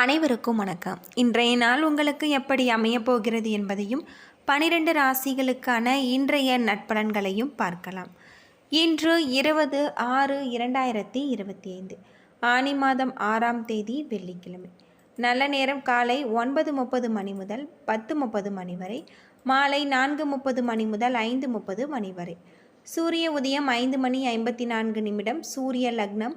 அனைவருக்கும் வணக்கம். இன்றைய நாள் உங்களுக்கு எப்படி அமையப் போகிறது என்பதையும் பனிரெண்டு ராசிகளுக்கான இன்றைய நட்பலன்களையும் பார்க்கலாம். இன்று இருபது ஆறு இரண்டாயிரத்தி இருபத்தி ஐந்து ஆனி மாதம் ஆறாம் தேதி வெள்ளிக்கிழமை. நல்ல நேரம் காலை ஒன்பது முப்பது மணி முதல் பத்து முப்பது மணி வரை மாலை நான்கு முப்பது மணி முதல் ஐந்து முப்பது மணி வரை. சூரிய உதயம் ஐந்து மணி ஐம்பத்தி நான்கு நிமிடம் சூரிய லக்னம்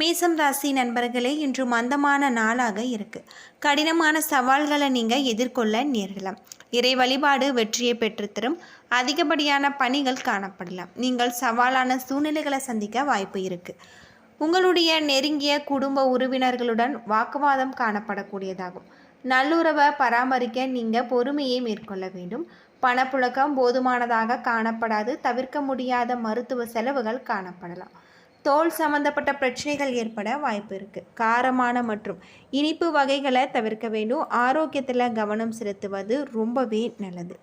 மேசம் ராசி நண்பர்களே இன்று மந்தமான நாளாக இருக்கு. கடினமான சவால்களை நீங்கள் எதிர்கொள்ள நேரலாம் இறை வழிபாடு வெற்றியை பெற்றுத்தரும். அதிகப்படியான பணிகள் காணப்படலாம். நீங்கள் சவாலான சூழ்நிலைகளை சந்திக்க வாய்ப்பு இருக்கு. உங்களுடைய நெருங்கிய குடும்ப உறவினர்களுடன் வாக்குவாதம் காணப்படக்கூடியதாகும். நல்லுறவை பராமரிக்க நீங்கள் பொறுமையை மேற்கொள்ள வேண்டும். பணப்புழக்கம் போதுமானதாக காணப்படாது. தவிர்க்க முடியாத மருத்துவ செலவுகள் காணப்படலாம். தோல் சம்பந்தப்பட்ட பிரச்சனைகள் ஏற்பட வாய்ப்பு இருக்குது காரமான மற்றும் இனிப்பு வகைகளை தவிர்க்க வேண்டும். ஆரோக்கியத்தில் கவனம் செலுத்துவது ரொம்பவே நல்லது.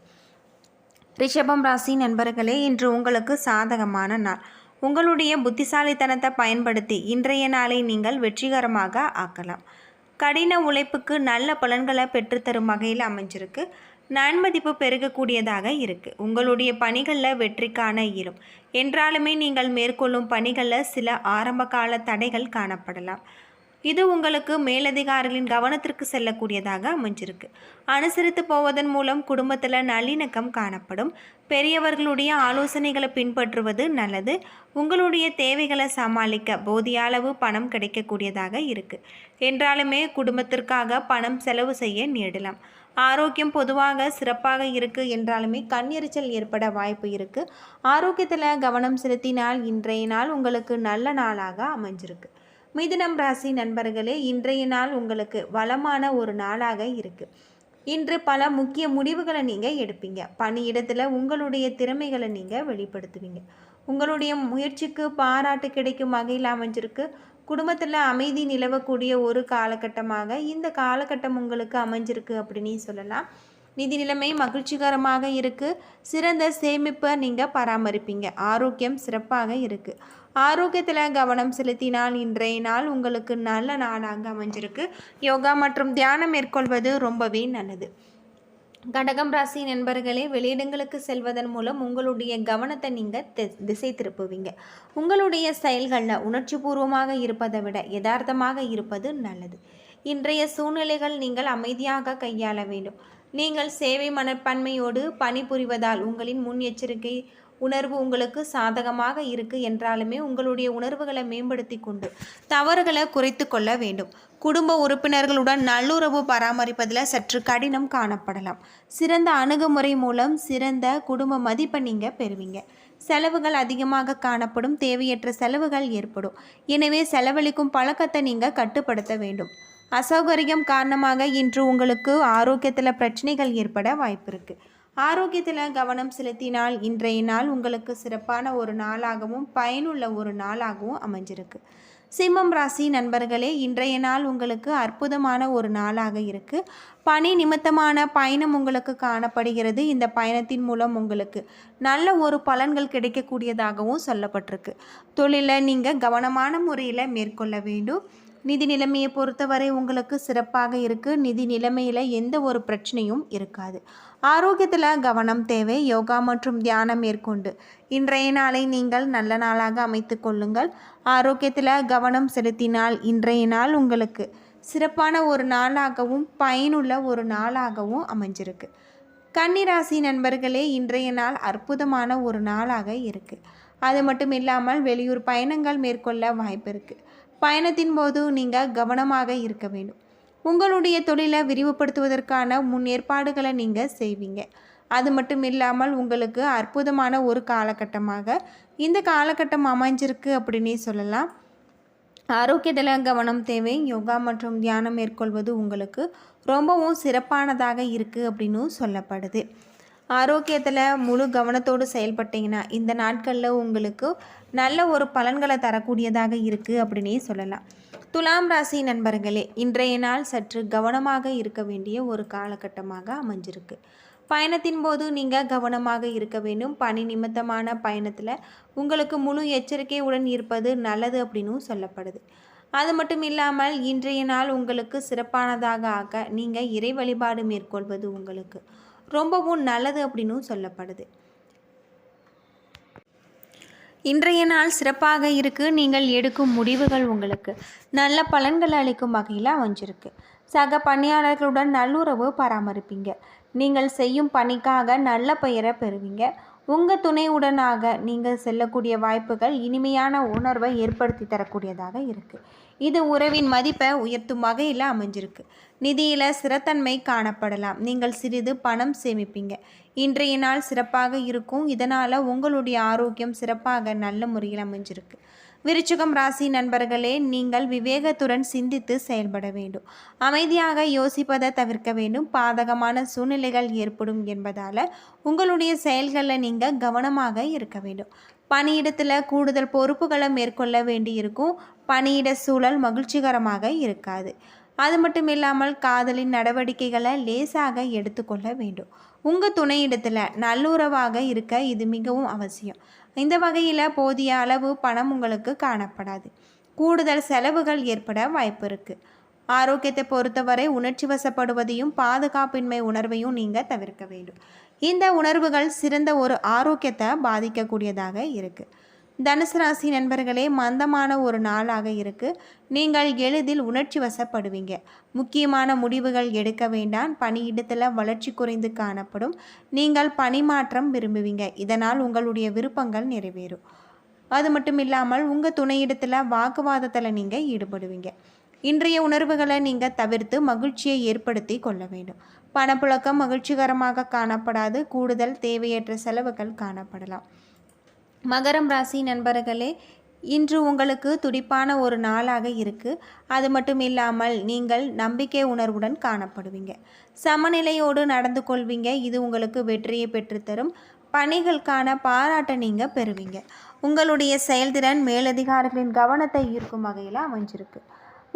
ரிஷபம் ராசி நண்பர்களே இன்று உங்களுக்கு சாதகமான நாள். உங்களுடைய புத்திசாலித்தனத்தை பயன்படுத்தி இன்றைய நாளை நீங்கள் வெற்றிகரமாக ஆக்கலாம். கடின உழைப்புக்கு நல்ல பலன்களை பெற்றுத்தரும் வகையில் அமைஞ்சிருக்கு. நன்மதிப்பு பெருகக்கூடியதாக இருக்குது உங்களுடைய பணிகளில் வெற்றிக்கான இயலும் என்றாலுமே நீங்கள் மேற்கொள்ளும் பணிகளில் சில ஆரம்பகால தடைகள் காணப்படலாம். இது உங்களுக்கு மேலதிகாரிகளின் கவனத்திற்கு செல்லக்கூடியதாக அமைஞ்சிருக்கு. அனுசரித்து போவதன் மூலம் குடும்பத்தில் நல்லிணக்கம் காணப்படும். பெரியவர்களுடைய ஆலோசனைகளை பின்பற்றுவது நல்லது. உங்களுடைய தேவைகளை சமாளிக்க போதிய அளவு பணம் கிடைக்கக்கூடியதாக இருக்குது என்றாலுமே குடும்பத்திற்காக பணம் செலவு செய்ய நேரிடலாம். ஆரோக்கியம் பொதுவாக சிறப்பாக இருக்குது என்றாலுமே கண்ணெரிச்சல் ஏற்பட வாய்ப்பு இருக்குது ஆரோக்கியத்தில் கவனம் செலுத்தினால் இன்றைய நாள் உங்களுக்கு நல்ல நாளாக அமைஞ்சிருக்கு. மிதுனம் ராசி நண்பர்களே இன்றைய நாள் உங்களுக்கு வளமான ஒரு நாளாக இருக்குது இன்று பல முக்கிய முடிவுகளை நீங்கள் எடுப்பீங்க. பணியிடத்தில் உங்களுடைய திறமைகளை நீங்கள் வெளிப்படுத்துவீங்க. உங்களுடைய முயற்சிக்கு பாராட்டு கிடைக்கும் வகையில் அமைஞ்சிருக்கு. குடும்பத்தில் அமைதி நிலவக்கூடிய ஒரு காலகட்டமாக இந்த காலகட்டம் உங்களுக்கு அமைஞ்சிருக்கு அப்படின்னு சொல்லலாம். நிதி நிலைமை மகிழ்ச்சிகரமாக இருக்குது சிறந்த சேமிப்பை நீங்கள் பராமரிப்பீங்க. ஆரோக்கியம் சிறப்பாக இருக்குது ஆரோக்கியத்தில் கவனம் செலுத்தினால் இன்றைய நாள் உங்களுக்கு நல்ல நாளாக அமைஞ்சிருக்கு. யோகா மற்றும் தியானம் மேற்கொள்வது ரொம்பவே நல்லது. கடகம் ராசி நண்பர்களே வெளியிடங்களுக்கு செல்வதன் மூலம் உங்களுடைய கவனத்தை நீங்கள் திசை திருப்புவீங்க. உங்களுடைய செயல்களில் உணர்ச்சி பூர்வமாக இருப்பதை விட யதார்த்தமாக இருப்பது நல்லது. இன்றைய சூழ்நிலைகள் நீங்கள் அமைதியாக கையாள வேண்டும். நீங்கள் சேவை மனப்பான்மையோடு பணிபுரிவதால் உங்களின் முன் எச்சரிக்கை உணர்வு உங்களுக்கு சாதகமாக இருக்கு என்றாலுமே உங்களுடைய உணர்வுகளை மேம்படுத்தி கொண்டு தவறுகளை குறைத்து கொள்ள வேண்டும். குடும்ப உறுப்பினர்களுடன் நல்லுறவு பராமரிப்பதில் சற்று கடினம் காணப்படலாம். சிறந்த அணுகுமுறை மூலம் சிறந்த குடும்ப மதிப்பை நீங்கள் பெறுவீங்க. செலவுகள் அதிகமாக காணப்படும் தேவையற்ற செலவுகள் ஏற்படும். எனவே செலவழிக்கும் பழக்கத்தை நீங்கள் கட்டுப்படுத்த வேண்டும். அசௌகரியம் காரணமாக இன்று உங்களுக்கு ஆரோக்கியத்தில் பிரச்சனைகள் ஏற்பட வாய்ப்பு இருக்குது ஆரோக்கியத்தில் கவனம் செலுத்தினால் இன்றைய நாள் உங்களுக்கு சிறப்பான ஒரு நாளாகவும் பயனுள்ள ஒரு நாளாகவும் அமைஞ்சிருக்கு. சிம்மம் ராசி நண்பர்களே இன்றைய நாள் உங்களுக்கு அற்புதமான ஒரு நாளாக இருக்கு. பணி நிமித்தமான பயணம் உங்களுக்கு காணப்படுகிறது. இந்த பயணத்தின் மூலம் உங்களுக்கு நல்ல ஒரு பலன்கள் கிடைக்கக்கூடியதாகவும் சொல்லப்பட்டிருக்கு. தொழிலை நீங்கள் கவனமான முறையில் மேற்கொள்ள வேண்டும். நிதி நிலைமையை பொறுத்தவரை உங்களுக்கு சிறப்பாக இருக்குது நிதி நிலைமையில் எந்த ஒரு பிரச்சனையும் இருக்காது. ஆரோக்கியத்தில் கவனம் தேவை. யோகா மற்றும் தியானம் மேற்கொண்டு இன்றைய நாளை நீங்கள் நல்ல நாளாக அமைத்து கொள்ளுங்கள். ஆரோக்கியத்தில் கவனம் செலுத்தினால் இன்றைய நாள் உங்களுக்கு சிறப்பான ஒரு நாளாகவும் பயனுள்ள ஒரு நாளாகவும் அமைஞ்சிருக்கு. கன்னிராசி நண்பர்களே இன்றைய நாள் அற்புதமான ஒரு நாளாக இருக்குது அது மட்டும் இல்லாமல் வெளியூர் பயணங்கள் மேற்கொள்ள வாய்ப்பு இருக்குது பயணத்தின் போது நீங்கள் கவனமாக இருக்க வேண்டும். உங்களுடைய தொழிலை விரிவுபடுத்துவதற்கான முன் ஏற்பாடுகளை நீங்கள் செய்வீங்க. அது மட்டும் இல்லாமல் உங்களுக்கு அற்புதமான ஒரு காலகட்டமாக இந்த காலகட்டம் அமைஞ்சிருக்கு அப்படின்னே சொல்லலாம். ஆரோக்கியத்தில் கவனம் தேவை யோகா மற்றும் தியானம் மேற்கொள்வது உங்களுக்கு ரொம்பவும் சிறப்பானதாக இருக்குது அப்படின்னும் சொல்லப்படுது. ஆரோக்கியத்தில் முழு கவனத்தோடு செயல்பட்டீங்கன்னா இந்த நாட்களில் உங்களுக்கு நல்ல ஒரு பலன்களை தரக்கூடியதாக இருக்குது அப்படின்னே சொல்லலாம். துலாம் ராசி நண்பர்களே இன்றைய நாள் சற்று கவனமாக இருக்க வேண்டிய ஒரு காலகட்டமாக அமைஞ்சிருக்கு. பயணத்தின் போது நீங்கள் கவனமாக இருக்க வேண்டும். பணி நிமித்தமான பயணத்தில் உங்களுக்கு முழு எச்சரிக்கையுடன் இருப்பது நல்லது அப்படின்னும் சொல்லப்படுது. அது மட்டும் இல்லாமல் இன்றைய நாள் உங்களுக்கு சிறப்பானதாக ஆக நீங்கள் இறை வழிபாடு மேற்கொள்வது உங்களுக்கு ரொம்பவும் நல்லது அப்படின்னும் சொல்லப்படுது. இன்றைய நாள் சிறப்பாக இருக்குது நீங்கள் எடுக்கும் முடிவுகள் உங்களுக்கு நல்ல பலன்களை அளிக்கும் வகையில் அமைஞ்சிருக்கு. சக பணியாளர்களுடன் நல்லுறவு பராமரிப்பீங்க. நீங்கள் செய்யும் பணிக்காக நல்ல பெயரை பெறுவீங்க. உங்கள் துணையுடனாக நீங்கள் செல்லக்கூடிய வாய்ப்புகள் இனிமையான உணர்வை ஏற்படுத்தி தரக்கூடியதாக இருக்குது இது உறவின் மதிப்பை உயர்த்தும் வகையில் அமைஞ்சிருக்கு. நிதியில் சிறத்தன்மை காணப்படலாம். நீங்கள் சிறிது பணம் சேமிப்பீங்க. இன்றைய நாள் சிறப்பாக இருக்கும். இதனால் உங்களுடைய ஆரோக்கியம் சிறப்பாக நல்ல முறையில் அமைஞ்சிருக்கு. விருச்சிகம் ராசி நண்பர்களே நீங்கள் விவேகத்துடன் சிந்தித்து செயல்பட வேண்டும். அமைதியாக யோசிப்பதை தவிர்க்க வேண்டும். பாதகமான சூழ்நிலைகள் ஏற்படும் என்பதால் உங்களுடைய செயல்களில் நீங்கள் கவனமாக இருக்க வேண்டும். பணியிடத்தில் கூடுதல் பொறுப்புகளை மேற்கொள்ள வேண்டியிருக்கும். பணியிட சூழல் மகிழ்ச்சிகரமாக இருக்காது. அது மட்டும் இல்லாமல் காதலின் நடவடிக்கைகளை லேசாக எடுத்துக்கொள்ள வேண்டும். உங்கள் துணையிடத்தில் நல்லுறவாக இருக்க இது மிகவும் அவசியம். இந்த வகையில் போதிய அளவு பணம் உங்களுக்கு காணப்படாது. கூடுதல் செலவுகள் ஏற்பட வாய்ப்பு இருக்குது ஆரோக்கியத்தை பொறுத்தவரை உணர்ச்சி வசப்படுவதையும் பாதுகாப்பின்மை உணர்வையும் நீங்கள் தவிர்க்க வேண்டும். இந்த உணர்வுகள் சிறந்த ஒரு ஆரோக்கியத்தை பாதிக்கக்கூடியதாக இருக்குது தனுசு ராசி நண்பர்களே மந்தமான ஒரு நாளாக இருக்கு. நீங்கள் எளிதில் உணர்ச்சி வசப்படுவீங்க. முக்கியமான முடிவுகள் எடுக்க வேண்டாம். பணியிடத்தில் வளர்ச்சி குறைந்து காணப்படும். நீங்கள் பணிமாற்றம் விரும்புவீங்க. இதனால் உங்களுடைய விருப்பங்கள் நிறைவேறும். அது மட்டும் இல்லாமல் உங்கள் துணையிடத்தில் வாக்குவாதத்தில் நீங்கள் ஈடுபடுவீங்க. இன்றைய உணர்வுகளை நீங்கள் தவிர்த்து மகிழ்ச்சியை ஏற்படுத்தி கொள்ள வேண்டும். பணப்புழக்கம் மகிழ்ச்சிகரமாக காணப்படாது. கூடுதல் தேவையற்ற செலவுகள் காணப்படலாம். மகரம் ராசி நண்பர்களே இன்று உங்களுக்கு துடிப்பான ஒரு நாளாக இருக்குது அது மட்டும் இல்லாமல் நீங்கள் நம்பிக்கை உணர்வுடன் காணப்படுவீங்க. சமநிலையோடு நடந்து கொள்வீங்க. இது உங்களுக்கு வெற்றியை பெற்றுத்தரும். பணிகளுக்கான பாராட்டை நீங்கள் பெறுவீங்க. உங்களுடைய செயல்திறன் மேலதிகாரிகளின் கவனத்தை ஈர்க்கும் வகையில் அமைஞ்சிருக்கு.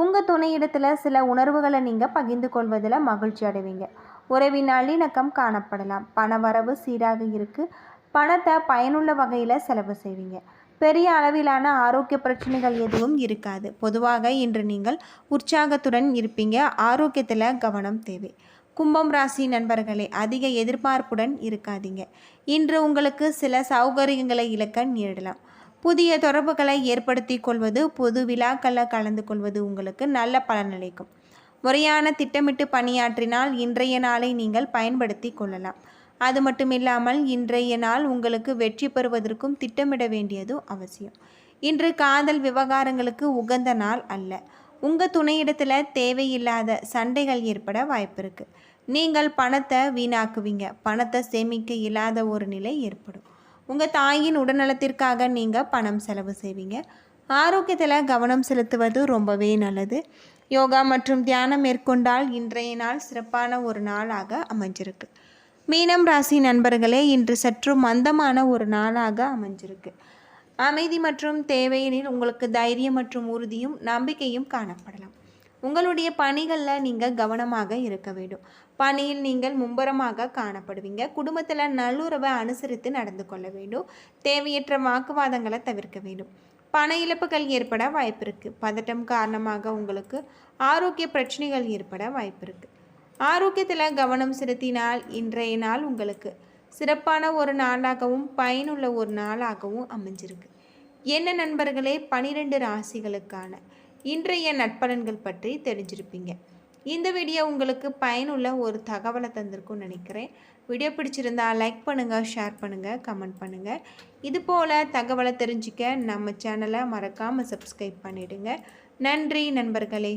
உங்கள் துணையிடத்தில் சில உணர்வுகளை நீங்கள் பகிர்ந்து கொள்வதில் மகிழ்ச்சி அடைவீங்க. உறவின் நல்லிணக்கம் காணப்படலாம். பண வரவு சீராக இருக்குது பணத்தை பயனுள்ள வகையில் செலவு செய்வீங்க. பெரிய அளவிலான ஆரோக்கிய பிரச்சனைகள் எதுவும் இருக்காது. பொதுவாக இன்று நீங்கள் உற்சாகத்துடன் இருப்பீங்க. ஆரோக்கியத்தில் கவனம் தேவை. கும்பம் ராசி நண்பர்களே அதிக எதிர்பார்ப்புடன் இருக்காதீங்க. இன்று உங்களுக்கு சில சௌகரியங்களை இழக்க நேரிடலாம். புதிய தொடர்புகளை ஏற்படுத்தி கொள்வது பொது விழாக்களில் கலந்து கொள்வது உங்களுக்கு நல்ல பலனளிக்கும் முறையான திட்டமிட்டு பணியாற்றினால் இன்றைய நாளை நீங்கள் பயன்படுத்தி கொள்ளலாம். அது மட்டும் இல்லாமல் இன்றைய நாள் உங்களுக்கு வெற்றி பெறுவதற்கும் திட்டமிட வேண்டியதும் அவசியம். இன்று காதல் விவகாரங்களுக்கு உகந்த நாள் அல்ல. உங்கள் துணையிடத்தில் தேவையில்லாத சண்டைகள் ஏற்பட வாய்ப்பு இருக்குது நீங்கள் பணத்தை வீணாக்குவீங்க. பணத்தை சேமிக்க இல்லாத ஒரு நிலை ஏற்படும். உங்கள் தாயின் உடல்நலத்திற்காக நீங்கள் பணம் செலவு செய்வீங்க. ஆரோக்கியத்தில் கவனம் செலுத்துவது ரொம்பவே நல்லது. யோகா மற்றும் தியானம் மேற்கொண்டால் இன்றைய நாள் சிறப்பான ஒரு நாளாக அமைஞ்சிருக்கு. மீனம் ராசி நண்பர்களே இன்று சற்று மந்தமான ஒரு நாளாக அமைஞ்சிருக்கு. அமைதி மற்றும் தேவையெனில் உங்களுக்கு தைரியம் மற்றும் உறுதியும் நம்பிக்கையும் காணப்படலாம். உங்களுடைய பணிகளில் நீங்கள் கவனமாக இருக்க வேண்டும். பணியில் நீங்கள் மும்பரமாக காணப்படுவீங்க. குடும்பத்தில் நல்லுறவை அனுசரித்து நடந்து கொள்ள வேண்டும். தேவையற்ற வாக்குவாதங்களை தவிர்க்க வேண்டும். பண இழப்புகள் ஏற்பட வாய்ப்பு இருக்குது பதட்டம் காரணமாக உங்களுக்கு ஆரோக்கிய பிரச்சனைகள் ஏற்பட வாய்ப்பு இருக்குது ஆரோக்கியத்தில் கவனம் செலுத்தினால் இன்றைய நாள் உங்களுக்கு சிறப்பான ஒரு நாளாகவும் பயனுள்ள ஒரு நாளாகவும் அமைஞ்சிருக்கு. என்ன நண்பர்களே பனிரெண்டு ராசிகளுக்கான இன்றைய நட்பலன்கள் பற்றி தெரிஞ்சிருப்பீங்க. இந்த வீடியோ உங்களுக்கு பயனுள்ள ஒரு தகவலை தந்திருக்கும்னு நினைக்கிறேன். வீடியோ பிடிச்சிருந்தா லைக் பண்ணுங்கள் ஷேர் பண்ணுங்கள் கமெண்ட் பண்ணுங்கள் இது போல் தகவலை தெரிஞ்சிக்க நம்ம சேனலை மறக்காமல் சப்ஸ்கிரைப் பண்ணிவிடுங்க நன்றி நண்பர்களே.